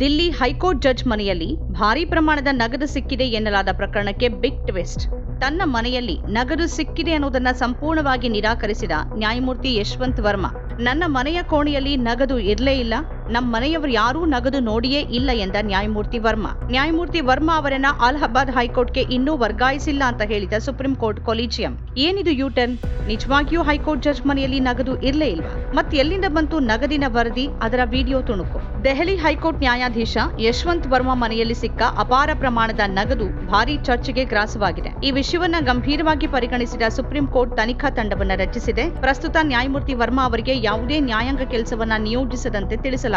Delhi high court judge ಮನೆಯಲ್ಲಿ ಭಾರೀ ಪ್ರಮಾಣದ ನಗದು ಸಿಕ್ಕಿದೆ ಎನ್ನಲಾದ ಪ್ರಕರಣಕ್ಕೆ ಬಿಗ್ ಟ್ವಿಸ್ಟ್. ತನ್ನ ಮನೆಯಲ್ಲಿ ನಗದು ಸಿಕ್ಕಿದೆ ಅನ್ನೋದನ್ನ ಸಂಪೂರ್ಣವಾಗಿ ನಿರಾಕರಿಸಿದ ನ್ಯಾಯಮೂರ್ತಿ ಯಶವಂತ್ ವರ್ಮಾ. ನನ್ನ ಮನೆಯ ಕೋಣೆಯಲ್ಲಿ ನಗದು ಇರಲೇ ಇಲ್ಲ. ನಮ್ಮ ಮನೆಯವರು ಯಾರೂ ನಗದು ನೋಡಿಯೇ ಇಲ್ಲ ಎಂದ ನ್ಯಾಯಮೂರ್ತಿ ವರ್ಮಾ. ನ್ಯಾಯಮೂರ್ತಿ ವರ್ಮಾ ಅವರನ್ನ ಅಲಹಾಬಾದ್ ಹೈಕೋರ್ಟ್ಗೆ ಇನ್ನೂ ವರ್ಗಾಯಿಸಿಲ್ಲ ಅಂತ ಹೇಳಿದ ಸುಪ್ರೀಂ ಕೋರ್ಟ್ ಕೊಲಿಜಿಯಂ. ಏನಿದು ಯೂಟರ್ನ್? ನಿಜವಾಗಿಯೂ ಹೈಕೋರ್ಟ್ ಜಡ್ಜ್ ಮನೆಯಲ್ಲಿ ನಗದು ಇರಲೇ ಇಲ್ವಾ? ಮತ್ತೆ ಎಲ್ಲಿಂದ ಬಂತು ನಗದಿನ ವರದಿ? ಅದರ ವಿಡಿಯೋ ತುಣುಕು. ದೆಹಲಿ ಹೈಕೋರ್ಟ್ ನ್ಯಾಯಾಧೀಶ ಯಶವಂತ್ ವರ್ಮಾ ಮನೆಯಲ್ಲಿ ಸಿಕ್ಕ ಅಪಾರ ಪ್ರಮಾಣದ ನಗದು ಭಾರೀ ಚರ್ಚೆಗೆ ಗ್ರಾಸವಾಗಿದೆ. ಈ ವಿಷಯವನ್ನ ಗಂಭೀರವಾಗಿ ಪರಿಗಣಿಸಿದ ಸುಪ್ರೀಂ ಕೋರ್ಟ್ ತನಿಖಾ ತಂಡವನ್ನ ರಚಿಸಿದೆ. ಪ್ರಸ್ತುತ ನ್ಯಾಯಮೂರ್ತಿ ವರ್ಮಾ ಅವರಿಗೆ ಯಾವುದೇ ನ್ಯಾಯಾಂಗ ಕೆಲಸವನ್ನ ನಿಯೋಜಿಸದಂತೆ ತಿಳಿಸಲಾಗಿದೆ.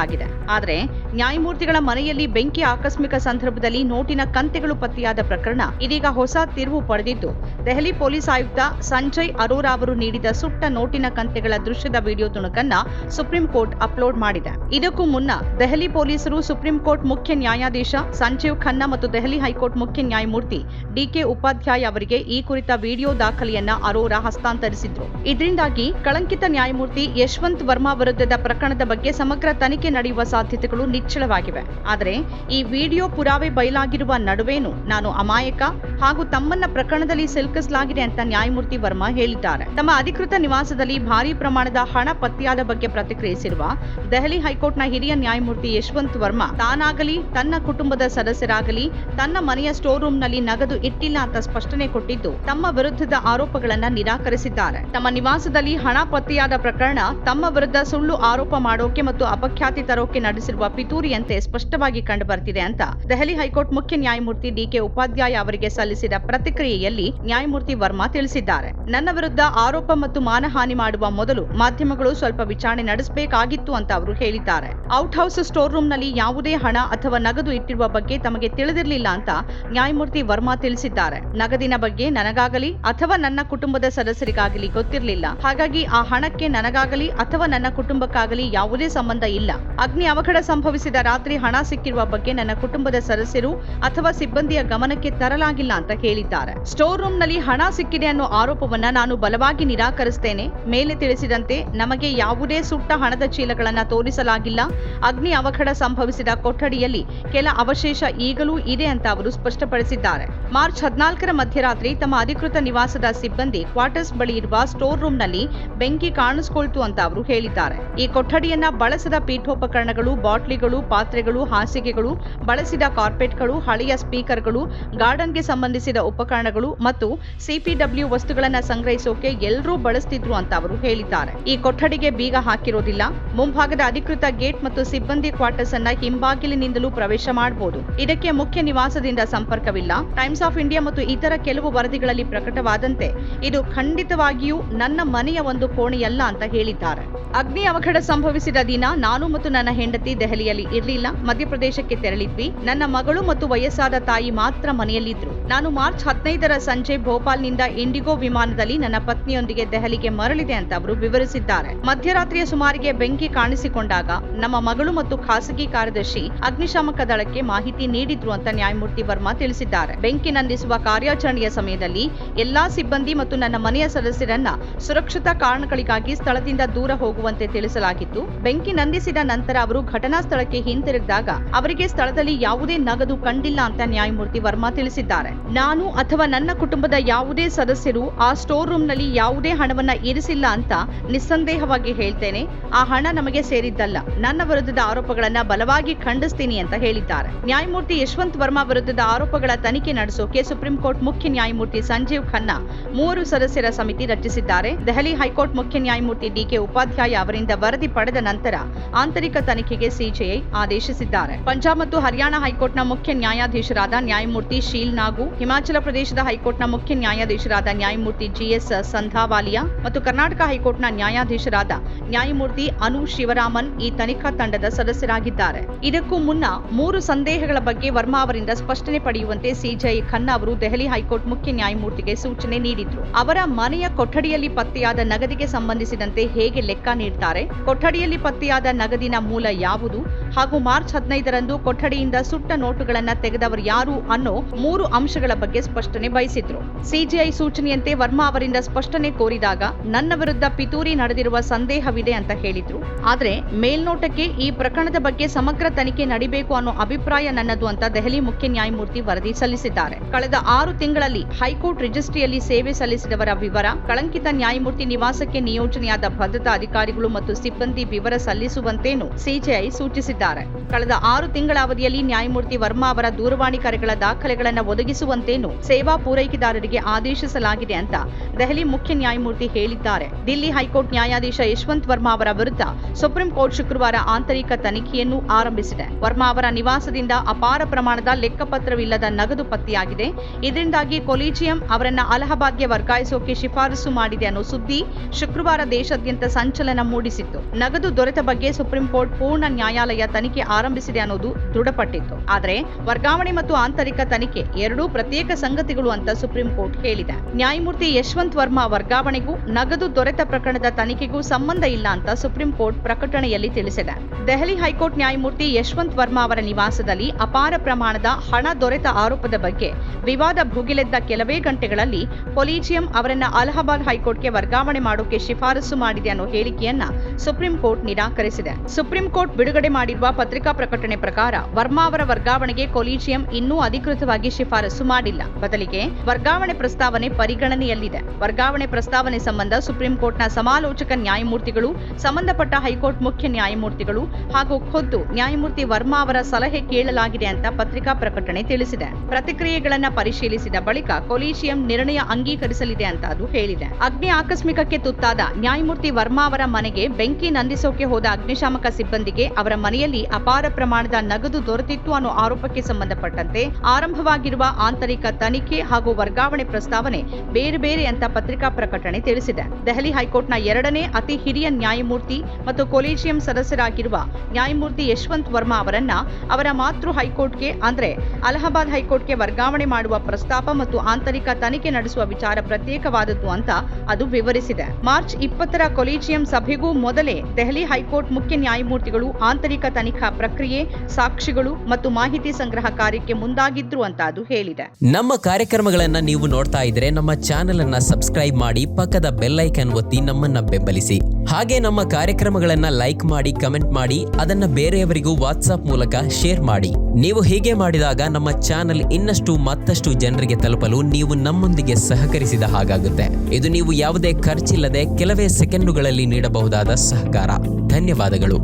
ಆದರೆ ನ್ಯಾಯಮೂರ್ತಿಗಳ ಮನೆಯಲ್ಲಿ ಬೆಂಕಿ ಆಕಸ್ಮಿಕ ಸಂದರ್ಭದಲ್ಲಿ ನೋಟಿನ ಕಂತೆಗಳು ಪತ್ತೆಯಾದ ಪ್ರಕರಣ ಇದೀಗ ಹೊಸ ತಿರುವು ಪಡೆದಿದ್ದು, ದೆಹಲಿ ಪೊಲೀಸ್ ಆಯುಕ್ತ ಸಂಜಯ್ ಅರೋರಾ ಅವರು ನೀಡಿದ ಸುಟ್ಟ ನೋಟಿನ ಕಂತೆಗಳ ದೃಶ್ಯದ ವಿಡಿಯೋ ತುಣುಕನ್ನ ಸುಪ್ರೀಂ ಕೋರ್ಟ್ ಅಪ್ಲೋಡ್ ಮಾಡಿದೆ. ಇದಕ್ಕೂ ಮುನ್ನ ದೆಹಲಿ ಪೊಲೀಸರು ಸುಪ್ರೀಂ ಕೋರ್ಟ್ ಮುಖ್ಯ ನ್ಯಾಯಾಧೀಶ ಸಂಜೀವ್ ಖನ್ನಾ ಮತ್ತು ದೆಹಲಿ ಹೈಕೋರ್ಟ್ ಮುಖ್ಯ ನ್ಯಾಯಮೂರ್ತಿ ಡಿಕೆ ಉಪಾಧ್ಯಾಯ ಅವರಿಗೆ ಈ ಕುರಿತ ವಿಡಿಯೋ ದಾಖಲೆಯನ್ನ ಅರೋರಾ ಹಸ್ತಾಂತರಿಸಿದ್ರು. ಇದರಿಂದಾಗಿ ಕಳಂಕಿತ ನ್ಯಾಯಮೂರ್ತಿ ಯಶವಂತ್ ವರ್ಮಾ ವಿರುದ್ಧದ ಪ್ರಕರಣದ ಬಗ್ಗೆ ಸಮಗ್ರ ತನಿಖೆ ನಡೆಯುವ ಸಾಧ್ಯತೆಗಳು ನಿಚ್ಚಳವಾಗಿವೆ. ಆದರೆ ಈ ವಿಡಿಯೋ ಪುರಾವೆ ಬಯಲಾಗಿರುವ ನಡುವೇನು ನಾನು ಅಮಾಯಕ ಹಾಗೂ ತಮ್ಮನ್ನ ಪ್ರಕರಣದಲ್ಲಿ ಸಿಲುಕಿಸಲಾಗಿದೆ ಅಂತ ನ್ಯಾಯಮೂರ್ತಿ ವರ್ಮಾ ಹೇಳಿದ್ದಾರೆ. ತಮ್ಮ ಅಧಿಕೃತ ನಿವಾಸದಲ್ಲಿ ಭಾರೀ ಪ್ರಮಾಣದ ಹಣ ಪತ್ತೆಯಾದ ಬಗ್ಗೆ ಪ್ರತಿಕ್ರಿಯಿಸಿರುವ ದೆಹಲಿ ಹೈಕೋರ್ಟ್ನ ಹಿರಿಯ ನ್ಯಾಯಮೂರ್ತಿ ಯಶವಂತ್ ವರ್ಮಾ, ತಾನಾಗಲಿ, ತನ್ನ ಕುಟುಂಬದ ಸದಸ್ಯರಾಗಲಿ, ತನ್ನ ಮನೆಯ ಸ್ಟೋರ್ ರೂಮ್ನಲ್ಲಿ ನಗದು ಇಟ್ಟಿಲ್ಲ ಅಂತ ಸ್ಪಷ್ಟನೆ ಕೊಟ್ಟಿದ್ದು ತಮ್ಮ ವಿರುದ್ಧದ ಆರೋಪಗಳನ್ನ ನಿರಾಕರಿಸಿದ್ದಾರೆ. ತಮ್ಮ ನಿವಾಸದಲ್ಲಿ ಹಣ ಪತ್ತೆಯಾದ ಪ್ರಕರಣ ತಮ್ಮ ವಿರುದ್ಧ ಸುಳ್ಳು ಆರೋಪ ಮಾಡೋಕೆ ಮತ್ತು ಅಪಖ್ಯಾತಿ ತರೋಕೆ ನಡೆಸಿರುವ ಪಿತೂರಿಯಂತೆ ಸ್ಪಷ್ಟವಾಗಿ ಕಂಡುಬರ್ತಿದೆ ಅಂತ ದೆಹಲಿ ಹೈಕೋರ್ಟ್ ಮುಖ್ಯ ನ್ಯಾಯಮೂರ್ತಿ ಡಿಕೆ ಉಪಾಧ್ಯಾಯ ಅವರಿಗೆ ಸಲ್ಲಿಸಿದ ಪ್ರತಿಕ್ರಿಯೆಯಲ್ಲಿ ನ್ಯಾಯಮೂರ್ತಿ ವರ್ಮಾ ತಿಳಿಸಿದ್ದಾರೆ. ನನ್ನ ವಿರುದ್ಧ ಆರೋಪ ಮತ್ತು ಮಾನಹಾನಿ ಮಾಡುವ ಮೊದಲು ಮಾಧ್ಯಮಗಳು ಸ್ವಲ್ಪ ವಿಚಾರಣೆ ನಡೆಸಬೇಕಾಗಿತ್ತು ಅಂತ ಅವರು ಹೇಳಿದ್ದಾರೆ. ಔಟ್ ಹೌಸ್ ಸ್ಟೋರ್ ರೂಮ್ನಲ್ಲಿ ಯಾವುದೇ ಹಣ ಅಥವಾ ನಗದು ಇಟ್ಟಿರುವ ಬಗ್ಗೆ ತಮಗೆ ತಿಳಿದಿರಲಿಲ್ಲ ಅಂತ ನ್ಯಾಯಮೂರ್ತಿ ವರ್ಮಾ ತಿಳಿಸಿದ್ದಾರೆ. ನಗದಿನ ಬಗ್ಗೆ ನನಗಾಗಲಿ ಅಥವಾ ನನ್ನ ಕುಟುಂಬದ ಸದಸ್ಯರಿಗಾಗಲಿ ಗೊತ್ತಿರಲಿಲ್ಲ. ಹಾಗಾಗಿ ಆ ಹಣಕ್ಕೆ ನನಗಾಗಲಿ ಅಥವಾ ನನ್ನ ಕುಟುಂಬಕ್ಕಾಗಲಿ ಯಾವುದೇ ಸಂಬಂಧ ಇಲ್ಲ. ಅಗ್ನಿ ಅವಘಡ ಸಂಭವಿಸಿದ ರಾತ್ರಿ ಹಣ ಸಿಕ್ಕಿರುವ ಬಗ್ಗೆ ನನ್ನ ಕುಟುಂಬದ ಸದಸ್ಯರು ಅಥವಾ ಸಿಬ್ಬಂದಿಯ ಗಮನಕ್ಕೆ ತರಲಾಗಿಲ್ಲ ಅಂತ ಹೇಳಿದ್ದಾರೆ. ಸ್ಟೋರ್ ರೂಮ್ನಲ್ಲಿ ಹಣ ಸಿಕ್ಕಿದೆ ಅನ್ನೋ ಆರೋಪವನ್ನ ನಾನು ಬಲವಾಗಿ ನಿರಾಕರಿಸುತ್ತೇನೆ ಮೇಲೆ ತಿಳಿಸಿದಂತೆ ನಮಗೆ ಯಾವುದೇ ಸುಟ್ಟ ಹಣದ ಚೀಲಗಳನ್ನ ತೋರಿಸಲಾಗಿಲ್ಲ. ಅಗ್ನಿ ಅವಘಡ ಸಂಭವಿಸಿದ ಕೊಠಡಿಯಲ್ಲಿ ಕೆಲ ಅವಶೇಷ ಈಗಲೂ ಇದೆ ಅಂತ ಅವರು ಸ್ಪಷ್ಟಪಡಿಸಿದ್ದಾರೆ. ಮಾರ್ಚ್ ಹದಿನಾಲ್ಕರ ಮಧ್ಯರಾತ್ರಿ ತಮ್ಮ ಅಧಿಕೃತ ನಿವಾಸದ ಸಿಬ್ಬಂದಿ ಕ್ವಾರ್ಟರ್ಸ್ ಬಳಿ ಇರುವ ಸ್ಟೋರ್ ರೂಮ್ನಲ್ಲಿ ಬೆಂಕಿ ಕಾಣಿಸಿಕೊಳ್ತು ಅಂತ ಅವರು ಹೇಳಿದ್ದಾರೆ. ಈ ಕೊಠಡಿಯನ್ನ ಬಳಸದ ಪೀಠೋಪಕರಣಗಳು ಬಾಟ್ಲಿಗಳು, ಪಾತ್ರೆಗಳು, ಹಾಸಿಗೆಗಳು, ಬಳಸಿದ ಕಾರ್ಪೆಟ್ಗಳು, ಹಳೆಯ ಸ್ಪೀಕರ್ಗಳು, ಗಾರ್ಡನ್ಗೆ ಸಂಬಂಧಿಸಿದ ಉಪಕರಣಗಳು ಮತ್ತು ಸಿಪಿಡಬ್ಲ್ಯೂ ವಸ್ತುಗಳನ್ನು ಸಂಗ್ರಹಿಸೋಕೆ ಎಲ್ಲರೂ ಬಳಸ್ತಿದ್ರು ಅಂತ ಅವರು ಹೇಳಿದ್ದಾರೆ. ಈ ಕೊಠಡಿಗೆ ಬೀಗ ಹಾಕಿರೋದಿಲ್ಲ. ಮುಂಭಾಗದ ಅಧಿಕೃತ ಗೇಟ್ ಮತ್ತು ಸಿಬ್ಬಂದಿ ಕ್ವಾರ್ಟರ್ಸ್ ಅನ್ನ ಹಿಂಬಾಗಿಲಿನಿಂದಲೂ ಪ್ರವೇಶ ಮಾಡಬಹುದು ಇದಕ್ಕೆ ಮುಖ್ಯ ನಿವಾಸದಿಂದ ಸಂಪರ್ಕವಿಲ್ಲ. ಟೈಮ್ಸ್ ಆಫ್ ಇಂಡಿಯಾ ಮತ್ತು ಇತರ ಕೆಲವು ವರದಿಗಳಲ್ಲಿ ಪ್ರಕಟವಾದಂತೆ, ಇದು ಖಂಡಿತವಾಗಿಯೂ ನನ್ನ ಮನೆಯ ಒಂದು ಕೋಣೆಯಲ್ಲ ಅಂತ ಹೇಳಿದ್ದಾರೆ. ಅಗ್ನಿ ಅವಘಡ ಸಂಭವಿಸಿದ ದಿನ ನಾನು ಮತ್ತು ನನ್ನ ಹೆಂಡತಿ ದೆಹಲಿಯಲ್ಲಿ ಇರಲಿಲ್ಲ, ಮಧ್ಯಪ್ರದೇಶಕ್ಕೆ ತೆರಳಿದ್ವಿ. ನನ್ನ ಮಗಳು ಮತ್ತು ವಯಸ್ಸಾದ ತಾಯಿ ಮಾತ್ರ ಮನೆಯಲ್ಲಿದ್ರು. ನಾನು ಮಾರ್ಚ್ ಹದಿನೈದರ ಸಂಜೆ ಭೋಪಾಲ್ನಿಂದ ಇಂಡಿಗೋ ವಿಮಾನದಲ್ಲಿ ನನ್ನ ಪತ್ನಿಯೊಂದಿಗೆ ದೆಹಲಿಗೆ ಮರಳಿದೆ ಅಂತ ಅವರು ವಿವರಿಸಿದ್ದಾರೆ. ಮಧ್ಯರಾತ್ರಿಯ ಸುಮಾರಿಗೆ ಬೆಂಕಿ ಕಾಣಿಸಿಕೊಂಡಾಗ ನಮ್ಮ ಮಗಳು ಮತ್ತು ಖಾಸಗಿ ಕಾರ್ಯದರ್ಶಿ ಅಗ್ನಿಶಾಮಕ ದಳಕ್ಕೆ ಮಾಹಿತಿ ನೀಡಿದ್ರು ಅಂತ ನ್ಯಾಯಮೂರ್ತಿ ವರ್ಮಾ ತಿಳಿಸಿದ್ದಾರೆ. ಬೆಂಕಿ ನಂದಿಸುವ ಕಾರ್ಯಾಚರಣೆಯ ಸಮಯದಲ್ಲಿ ಎಲ್ಲಾ ಸಿಬ್ಬಂದಿ ಮತ್ತು ನನ್ನ ಮನೆಯ ಸದಸ್ಯರನ್ನ ಸುರಕ್ಷತಾ ಕಾರಣಗಳಿಗಾಗಿ ಸ್ಥಳದಿಂದ ದೂರ ಹೋಗುವಂತೆ ತಿಳಿಸಲಾಗಿತ್ತು. ಬೆಂಕಿ ನಂದಿಸಿದ ನಂತರ ಅವರು ಘಟನಾ ಸ್ಥಳಕ್ಕೆ ಹಿಂತಿರುಗಿದಾಗ ಅವರಿಗೆ ಸ್ಥಳದಲ್ಲಿ ಯಾವುದೇ ನಗದು ಕಂಡಿಲ್ಲ ಅಂತ ನ್ಯಾಯಮೂರ್ತಿ ವರ್ಮಾ ತಿಳಿಸಿದ್ದಾರೆ. ನಾನು ಅಥವಾ ನನ್ನ ಕುಟುಂಬದ ಯಾವುದೇ ಸದಸ್ಯರು ಆ ಸ್ಟೋರ್ ರೂಮ್ನಲ್ಲಿ ಯಾವುದೇ ಹಣವನ್ನ ಇರಿಸಿಲ್ಲ ಅಂತ ನಿಸ್ಸಂದೇಹವಾಗಿ ಹೇಳ್ತೇನೆ. ಆ ಹಣ ನಮಗೆ ಸೇರಿದ್ದಲ್ಲ. ನನ್ನ ವಿರುದ್ಧದ ಆರೋಪಗಳನ್ನ ಬಲವಾಗಿ ಖಂಡಿಸ್ತೀನಿ ಅಂತ ಹೇಳಿದ್ದಾರೆ. ನ್ಯಾಯಮೂರ್ತಿ ಯಶವಂತ್ ವರ್ಮಾ ವಿರುದ್ಧದ ಆರೋಪಗಳ ತನಿಖೆ ನಡೆಸೋಕೆ ಸುಪ್ರೀಂ ಕೋರ್ಟ್ ಮುಖ್ಯ ನ್ಯಾಯಮೂರ್ತಿ ಸಂಜೀವ್ ಖನ್ನಾ ಮೂವರು ಸದಸ್ಯರ ಸಮಿತಿ ರಚಿಸಿದ್ದಾರೆ. ದೆಹಲಿ ಹೈಕೋರ್ಟ್ ಮುಖ್ಯ ನ್ಯಾಯಮೂರ್ತಿ ಡಿಕೆ ಉಪಾಧ್ಯಾಯ ಅವರಿಂದ ವರದಿ ಪಡೆದ ನಂತರ ಆಂತರಿಕ ತನಿಖೆಗೆ ಸಿಜೆಐ ಆದೇಶಿಸಿದ್ದಾರೆ. ಪಂಜಾಬ್ ಮತ್ತು ಹರಿಯಾಣ ಹೈಕೋರ್ಟ್ನ ಮುಖ್ಯ ನ್ಯಾಯಾಧೀಶರಾದ ನ್ಯಾಯಮೂರ್ತಿ ಶೀಲ್ ನಾಗು, ಹಿಮಾಚಲ ಪ್ರದೇಶದ ಹೈಕೋರ್ಟ್ನ ಮುಖ್ಯ ನ್ಯಾಯಾಧೀಶರಾದ ನ್ಯಾಯಮೂರ್ತಿ ಜಿಎಸ್ ಸಂಧಾವಾಲಿಯಾ ಮತ್ತು ಕರ್ನಾಟಕ ಹೈಕೋರ್ಟ್ನ ನ್ಯಾಯಾಧೀಶರಾದ ನ್ಯಾಯಮೂರ್ತಿ ಅನು ಶಿವರಾಮನ್ ಈ ತನಿಖಾ ತಂಡದ ಸದಸ್ಯರಾಗಿದ್ದಾರೆ. ಇದಕ್ಕೂ ಮುನ್ನ ಮೂರು ಸಂದೇಹಗಳ ಬಗ್ಗೆ ವರ್ಮಾ ಅವರಿಂದ ಸ್ಪಷ್ಟನೆ ಪಡೆಯುವಂತೆ ಸಿಜೆಐ ಖನ್ನಾ ಅವರು ದೆಹಲಿ ಹೈಕೋರ್ಟ್ ಮುಖ್ಯ ನ್ಯಾಯಮೂರ್ತಿಗೆ ಸೂಚನೆ ನೀಡಿದ್ರು. ಅವರ ಮನೆಯ ಕೊಠಡಿಯಲ್ಲಿ ಪತ್ತೆಯಾದ ನಗದಿಗೆ ಸಂಬಂಧಿಸಿದಂತೆ ಹೇಗೆ ಲೆಕ್ಕ ನೀಡುತ್ತಾರೆ ಕೊಠಡಿಯಲ್ಲಿ ಪತ್ತೆಯಾದ ನಗದಿನ ನಗದಿನ ಮೂಲ ಯಾವುದು? ಹಾಗೂ ಮಾರ್ಚ್ ಹದಿನೈದರಂದು ಕೊಠಡಿಯಿಂದ ಸುಟ್ಟ ನೋಟುಗಳನ್ನ ತೆಗೆದವರು ಯಾರು ಅನ್ನೋ ಮೂರು ಅಂಶಗಳ ಬಗ್ಗೆ ಸ್ಪಷ್ಟನೆ ಬಯಸಿದ್ರು. ಸಿಜಿಐ ಸೂಚನೆಯಂತೆ ವರ್ಮಾ ಅವರಿಂದ ಸ್ಪಷ್ಟನೆ ಕೋರಿದಾಗ ನನ್ನ ವಿರುದ್ಧ ಪಿತೂರಿ ನಡೆದಿರುವ ಸಂದೇಹವಿದೆ ಅಂತ ಹೇಳಿದ್ರು. ಆದ್ರೆ ಮೇಲ್ನೋಟಕ್ಕೆ ಈ ಪ್ರಕರಣದ ಬಗ್ಗೆ ಸಮಗ್ರ ತನಿಖೆ ನಡಿಬೇಕು ಅನ್ನೋ ಅಭಿಪ್ರಾಯ ನನ್ನದು ಅಂತ ದೆಹಲಿ ಮುಖ್ಯ ನ್ಯಾಯಮೂರ್ತಿ ವರದಿ ಸಲ್ಲಿಸಿದ್ದಾರೆ. ಕಳೆದ ಆರು ತಿಂಗಳಲ್ಲಿ ಹೈಕೋರ್ಟ್ ರಿಜಿಸ್ಟ್ರಿಯಲ್ಲಿ ಸೇವೆ ಸಲ್ಲಿಸಿದವರ ವಿವರ, ಕಳಂಕಿತ ನ್ಯಾಯಮೂರ್ತಿ ನಿವಾಸಕ್ಕೆ ನಿಯೋಜನೆಯಾದ ಭದ್ರತಾ ಅಧಿಕಾರಿಗಳು ಮತ್ತು ಸಿಬ್ಬಂದಿ ವಿವರ ಸಲ್ಲಿಸುವಂತೇನು ಸಿಜಿಐ ಸೂಚಿಸಿದ್ದಾರೆ. ಕಳೆದ ಆರು ತಿಂಗಳ ಅವಧಿಯಲ್ಲಿ ನ್ಯಾಯಮೂರ್ತಿ ವರ್ಮಾ ಅವರ ದೂರವಾಣಿ ಕರೆಗಳ ದಾಖಲೆಗಳನ್ನು ಒದಗಿಸುವಂತೇನು ಸೇವಾ ಪೂರೈಕೆದಾರರಿಗೆ ಆದೇಶಿಸಲಾಗಿದೆ ಅಂತ ದೆಹಲಿ ಮುಖ್ಯ ನ್ಯಾಯಮೂರ್ತಿ ಹೇಳಿದ್ದಾರೆ. ದಿಲ್ಲಿ ಹೈಕೋರ್ಟ್ ನ್ಯಾಯಾಧೀಶ ಯಶವಂತ್ ವರ್ಮಾ ಅವರ ವಿರುದ್ಧ ಸುಪ್ರೀಂ ಕೋರ್ಟ್ ಶುಕ್ರವಾರ ಆಂತರಿಕ ತನಿಖೆಯನ್ನು ಆರಂಭಿಸಿದೆ. ವರ್ಮಾ ಅವರ ನಿವಾಸದಿಂದ ಅಪಾರ ಪ್ರಮಾಣದ ಲೆಕ್ಕಪತ್ರವಿಲ್ಲದ ನಗದು ಪತ್ತೆಯಾಗಿದೆ. ಇದರಿಂದಾಗಿ ಕೊಲಿಜಿಯಂ ಅವರನ್ನ ಅಲಹಾಬಾದ್ಗೆ ವರ್ಗಾಯಿಸೋಕೆ ಶಿಫಾರಸು ಮಾಡಿದೆ ಅನ್ನೋ ಸುದ್ದಿ ಶುಕ್ರವಾರ ದೇಶಾದ್ಯಂತ ಸಂಚಲನ ಮೂಡಿಸಿತ್ತು. ನಗದು ದೊರೆತ ಬಗ್ಗೆ ಸುಪ್ರೀಂ ಕೋರ್ಟ್ ಪೂರ್ಣ ನ್ಯಾಯಾಲಯ ತನಿಖೆ ಆರಂಭಿಸಿದೆ ಅನ್ನೋದು ದೃಢಪಟ್ಟಿತ್ತು. ಆದರೆ ವರ್ಗಾವಣೆ ಮತ್ತು ಆಂತರಿಕ ತನಿಖೆ ಎರಡೂ ಪ್ರತ್ಯೇಕ ಸಂಗತಿಗಳು ಅಂತ ಸುಪ್ರೀಂ ಕೋರ್ಟ್ ಹೇಳಿದೆ. ನ್ಯಾಯಮೂರ್ತಿ ಯಶವಂತ್ ವರ್ಮಾ ವರ್ಗಾವಣೆಗೂ ನಗದು ದೊರೆತ ಪ್ರಕರಣದ ತನಿಖೆಗೂ ಸಂಬಂಧ ಇಲ್ಲ ಅಂತ ಸುಪ್ರೀಂ ಕೋರ್ಟ್ ಪ್ರಕಟಣೆಯಲ್ಲಿ ತಿಳಿಸಿದೆ. ದೆಹಲಿ ಹೈಕೋರ್ಟ್ ನ್ಯಾಯಮೂರ್ತಿ ಯಶವಂತ್ ವರ್ಮಾ ಅವರ ನಿವಾಸದಲ್ಲಿ ಅಪಾರ ಪ್ರಮಾಣದ ಹಣ ದೊರೆತ ಆರೋಪದ ಬಗ್ಗೆ ವಿವಾದ ಭುಗಿಲೆದ್ದ ಕೆಲವೇ ಗಂಟೆಗಳಲ್ಲಿ ಪೊಲೀಜಿಯಂ ಅವರನ್ನ ಅಲಹಾಬಾದ್ ಹೈಕೋರ್ಟ್ಗೆ ವರ್ಗಾವಣೆ ಮಾಡೋಕೆ ಶಿಫಾರಸು ಮಾಡಿದೆ ಅನ್ನೋ ಹೇಳಿಕೆಯನ್ನ ಸುಪ್ರೀಂ ಕೋರ್ಟ್ ನಿರಾಕರಿಸಿದೆ. ಸುಪ್ರೀಂ ಕೋರ್ಟ್ ಬಿಡುಗಡೆ ಮಾಡಿರುವ ಪತ್ರಿಕಾ ಪ್ರಕಟಣೆ ಪ್ರಕಾರ ವರ್ಮಾ ಅವರ ವರ್ಗಾವಣೆಗೆ ಕೊಲಿಜಿಯಂ ಇನ್ನೂ ಅಧಿಕೃತವಾಗಿ ಶಿಫಾರಸು ಮಾಡಿಲ್ಲ. ಬದಲಿಗೆ ವರ್ಗಾವಣೆ ಪ್ರಸ್ತಾವನೆ ಪರಿಗಣನೆಯಲ್ಲಿದೆ. ವರ್ಗಾವಣೆ ಪ್ರಸ್ತಾವನೆ ಸಂಬಂಧ ಸುಪ್ರೀಂ ಕೋರ್ಟ್ನ ಸಮಾಲೋಚಕ ನ್ಯಾಯಮೂರ್ತಿಗಳು, ಸಂಬಂಧಪಟ್ಟ ಹೈಕೋರ್ಟ್ ಮುಖ್ಯ ನ್ಯಾಯಮೂರ್ತಿಗಳು ಹಾಗೂ ಖುದ್ದು ನ್ಯಾಯಮೂರ್ತಿ ವರ್ಮಾ ಅವರ ಸಲಹೆ ಕೇಳಲಾಗಿದೆ ಅಂತ ಪತ್ರಿಕಾ ಪ್ರಕಟಣೆ ತಿಳಿಸಿದೆ. ಪ್ರತಿಕ್ರಿಯೆಗಳನ್ನು ಪರಿಶೀಲಿಸಿದ ಬಳಿಕ ಕೊಲೀಜಿಯಂ ನಿರ್ಣಯ ಅಂಗೀಕರಿಸಲಿದೆ ಅಂತ ಅದು ಹೇಳಿದೆ. ಅಗ್ನಿ ಆಕಸ್ಮಿಕಕ್ಕೆ ತುತ್ತಾದ ನ್ಯಾಯಮೂರ್ತಿ ವರ್ಮಾ ಅವರ ಮನೆಗೆ ಬೆಂಕಿ ನಂದಿಸೋಕೆ ಹೋದ ಅಗ್ನಿಶಾಮಕ ಸಿಬ್ಬಂದಿಗೆ ಅವರ ಮನೆಯಲ್ಲಿ ಅಪಾರ ಪ್ರಮಾಣದ ನಗದು ದೊರೆತಿತ್ತು ಅನ್ನೋ ಆರೋಪಕ್ಕೆ ಸಂಬಂಧಪಟ್ಟಂತೆ ಆರಂಭವಾಗಿರುವ ಆಂತರಿಕ ತನಿಖೆ ಹಾಗೂ ವರ್ಗಾವಣೆ ಪ್ರಸ್ತಾವನೆ ಬೇರೆ ಬೇರೆ ಅಂತ ಪತ್ರಿಕಾ ಪ್ರಕಟಣೆ ತಿಳಿಸಿದೆ. ದೆಹಲಿ ಹೈಕೋರ್ಟ್ನ ಎರಡನೇ ಅತಿ ಹಿರಿಯ ನ್ಯಾಯಮೂರ್ತಿ ಮತ್ತು ಕೊಲೇಜಿಯಂ ಸದಸ್ಯರಾಗಿರುವ ನ್ಯಾಯಮೂರ್ತಿ ಯಶವಂತ್ ವರ್ಮಾ ಅವರನ್ನ ಅವರ ಮಾತೃ ಹೈಕೋರ್ಟ್ಗೆ ಅಂದ್ರೆ ಅಲಹಾಬಾದ್ ಹೈಕೋರ್ಟ್ಗೆ ವರ್ಗಾವಣೆ ಮಾಡುವ ಪ್ರಸ್ತಾಪ ಮತ್ತು ಆಂತರಿಕ ತನಿಖೆ ನಡೆಸುವ ವಿಚಾರ ಪ್ರತ್ಯೇಕವಾದದ್ದು ಅಂತ ಅದು ವಿವರಿಸಿದೆ. ಮಾರ್ಚ್ ಇಪ್ಪತ್ತರ ಕೊಲೇಜಿಯಂ ಸಭೆಗೂ ಮೊದಲೇ ದೆಹಲಿ ಹೈಕೋರ್ಟ್ ಮುಖ್ಯ ನ್ಯಾಯಮೂರ್ತಿಗಳು ಆಂತರಿಕ ತನಿಖಾ ಪ್ರಕ್ರಿಯೆ, ಸಾಕ್ಷಿಗಳು ಮತ್ತು ಮಾಹಿತಿ ಸಂಗ್ರಹ ಕಾರ್ಯಕ್ಕೆ ಮುಂದಾಗಿದ್ರು ಅಂತ ಅದು ಹೇಳಿದೆ. ನಮ್ಮ ಕಾರ್ಯಕ್ರಮಗಳನ್ನ ನೀವು ನೋಡ್ತಾ ಇದ್ರೆ ನಮ್ಮ ಚಾನೆಲ್ ಅನ್ನ ಸಬ್ಸ್ಕ್ರೈಬ್ ಮಾಡಿ ಪಕ್ಕದ ಬೆಲ್ಲೈಕನ್ ಒತ್ತಿ ನಮ್ಮನ್ನ ಬೆಂಬಲಿಸಿ. ಹಾಗೆ ನಮ್ಮ ಕಾರ್ಯಕ್ರಮಗಳನ್ನ ಲೈಕ್ ಮಾಡಿ, ಕಮೆಂಟ್ ಮಾಡಿ, ಅದನ್ನ ಬೇರೆಯವರಿಗೂ ವಾಟ್ಸ್ಆಪ್ ಮೂಲಕ ಶೇರ್ ಮಾಡಿ. ನೀವು ಹೀಗೆ ಮಾಡಿದಾಗ ನಮ್ಮ ಚಾನೆಲ್ ಇನ್ನಷ್ಟು ಮತ್ತಷ್ಟು ಜನರಿಗೆ ತಲುಪಲು ನೀವು ನಮ್ಮೊಂದಿಗೆ ಸಹಕರಿಸಿದ ಹಾಗಾಗುತ್ತೆ. ಇದು ನೀವು ಯಾವುದೇ ಖರ್ಚಿಲ್ಲದೆ ಕೆಲವೇ ಸೆಕೆಂಡುಗಳಲ್ಲಿ ನೀಡಬಹುದಾದ ಸಹಕಾರ. ಧನ್ಯವಾದಗಳು.